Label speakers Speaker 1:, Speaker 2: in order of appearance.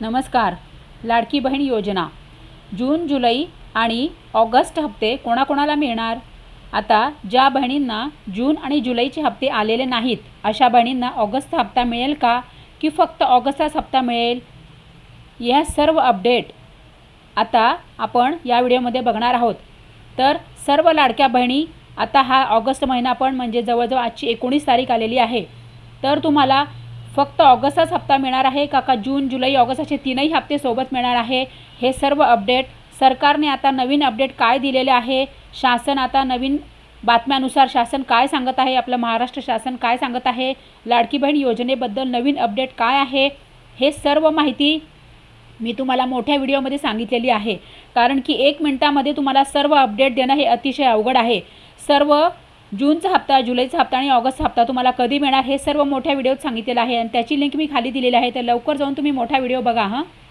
Speaker 1: नमस्कार. लाडकी बहीण योजना. जून जुलै आणि ऑगस्ट हप्ते कोणाकोणाला मिळणार? आता ज्या बहिणींना जून आणि जुलैचे हप्ते आलेले नाहीत अशा बहिणींना ऑगस्ट हप्ता मिळेल का की फक्त ऑगस्टचाच हप्ता मिळेल? या सर्व अपडेट आता आपण या व्हिडिओमध्ये बघणार आहोत. तर सर्व लाडक्या बहिणी आता हा ऑगस्ट महिना पण म्हणजे जवळजवळ आजची एकोणीस तारीख आलेली आहे. तर तुम्हाला फक्त ऑगस्टचाच हप्ता मिळणार आहे का का जून जुलै ऑगस्ट असे तीनही हप्ते सोबत मिळणार आहे? हे सर्व अपडेट सरकारने आता नवीन अपडेट काय दिलेले आहे? शासन आता नवीन बातम्यानुसार शासन काय सांगत आहे? आपलं महाराष्ट्र शासन काय सांगत आहे? लाडकी बहीण योजनेबद्दल नवीन अपडेट काय आहे? हे सर्व माहिती मी तुम्हाला मोठ्या व्हिडिओमध्ये सांगितलेली आहे. कारण की एक मिनटामध्ये तुम्हाला सर्व अपडेट देणं हे अतिशय अवघड आहे. सर्व जूनचा हप्ता जुलैचा हप्ता आणि ऑगस्ट हप्ता तुम्हाला कधी मिळणार हे सर्व मोठ्या व्हिडिओत सांगितलेलं आहे आणि त्याची लिंक मी खाली दिलेली आहे. तर लवकर जाऊन तुम्ही मोठा व्हिडिओ बघा हां.